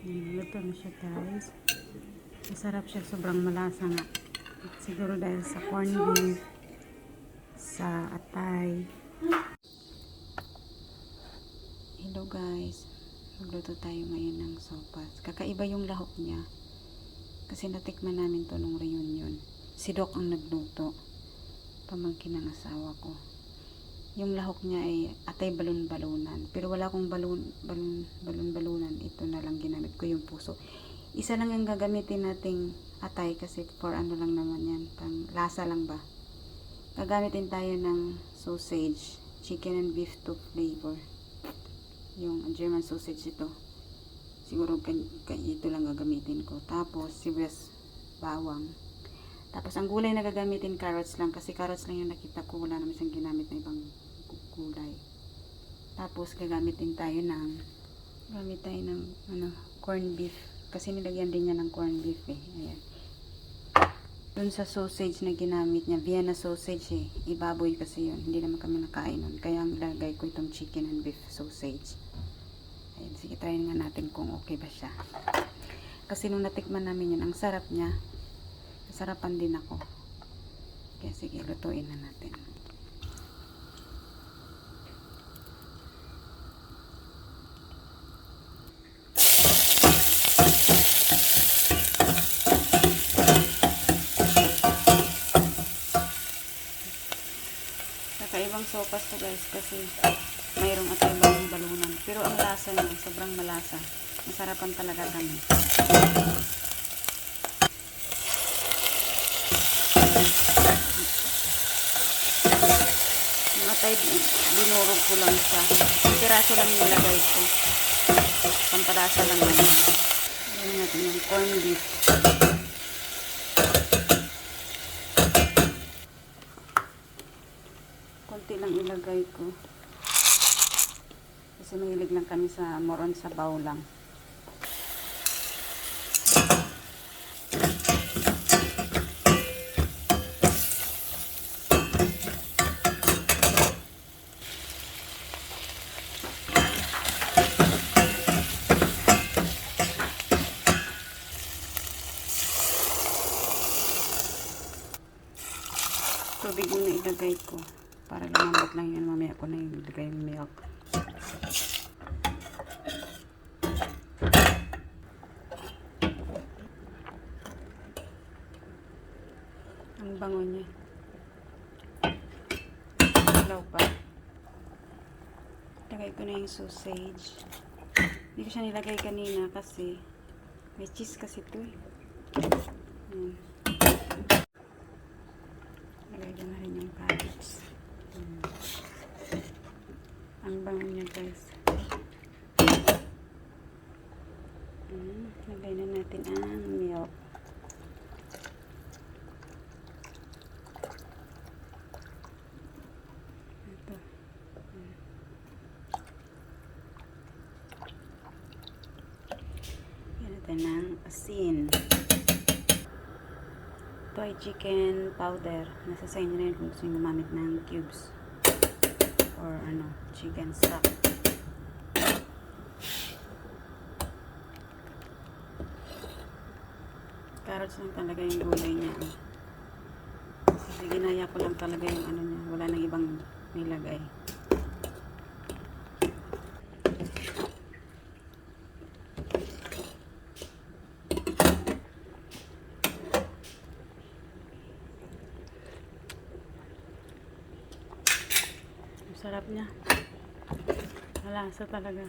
Luto na siya guys. Masarap siya. Sobrang malasa nga. Siguro dahil sa corned beef, sa atay. Hello guys. Magluto tayo ngayon ng sopas. Kakaiba yung lahok niya. Kasi natikman namin to nung reunion. Si Doc ang nagluto. Pamangkin ng asawa ko. Yung lahok niya ay atay balon-balunan. Pero wala akong balon, balon, balon-balunan. Ito na lang ginamit ko yung puso. Isa lang ang gagamitin nating atay kasi for ano lang naman yan. Pang lasa lang ba? Gagamitin tayo ng sausage. Chicken and beef to flavor. Yung German sausage ito. Siguro ito lang gagamitin ko. Tapos sibuyas bawang. Tapos ang gulay na gagamitin carrots lang kasi carrots lang yung nakita ko. Wala naman siyang ginamit na ibang gu- gulay. Tapos gagamitin tayo ng gamit tayo ng ano, corned beef. Kasi nilagyan din niya ng corned beef eh. Ayan. Dun sa sausage na ginamit niya, Vienna sausage eh. Ibaboy kasi yun. Hindi naman kami nakain nun. Kaya ang lagay ko itong chicken and beef sausage. Ayan, sige, try nga natin kung okay ba siya. Kasi nung natikman namin yun, ang sarap niya. Sarapan din ako. Kaya sige, lutuin na natin. Kakaibang sopas to guys kasi mayroong atay balong balunan. Pero ang lasa niya, sobrang malasa. Masarapan talaga kami. Yung atay, binurog ko lang siya. Piraso lang nilagay ko. Pampalasa lang naman. Gawin natin yung corned beef. konti lang ilagay ko. Kasi mahilig lang kami sa moron sa baw lang. Tubig yung nailagay ko. Para lumambot lang yan. Mamaya ko na ilagay yung milk. Ang bango niya. Ilaw pa. Lagay ko na yung sausage. Hindi ko siya nilagay kanina kasi may cheese kasi ito eh. Ayan. Lagay ko na rin yung carrots. Mm. Ang bango niya guys. Mm, lagay na natin ang milk. Ito. Mm. Lagyan natin ng asin. Ito ay chicken powder. Nasa sa inyo yun kung gusto nyo gumamit ng cubes. Or ano, chicken stock. Carrots lang talaga yung gulay niya. eh. Kasi ginaya ko lang talaga yung ano niya. Wala nang ibang nilagay. Sarap niya. Malasa talaga.